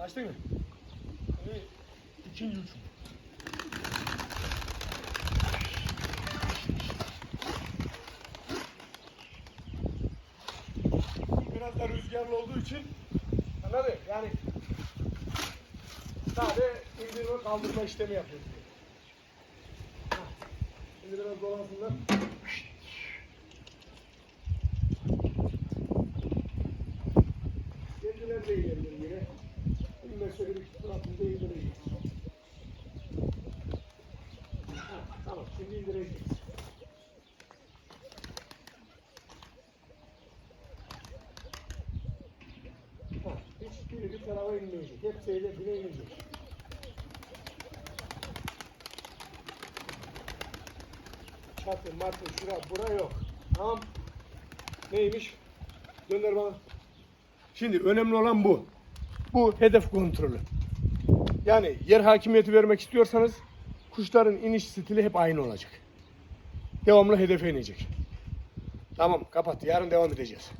Açtın mı? Evet. İkinci uçum. Biraz da rüzgarlı olduğu için anladın? Yani sadece indirme kaldırma işlemi yapıyoruz. Şimdi biraz dolansınlar. Kendiler de ilerliyor yine. Bir tarafını da indireceğiz. Ha, Tamam, şimdi indireceğiz. Ha, hiç biri bir tarafa inmeyecek. Hep şeyde bire inecek. Çatı, matı, şura, bura yok. Tamam. Neymiş? Gönder bana. Şimdi önemli olan bu. Bu hedef kontrolü. Yani yer hakimiyeti vermek istiyorsanız kuşların iniş stili hep aynı olacak. Devamlı hedefe inecek. Tamam kapat. Yarın devam edeceğiz.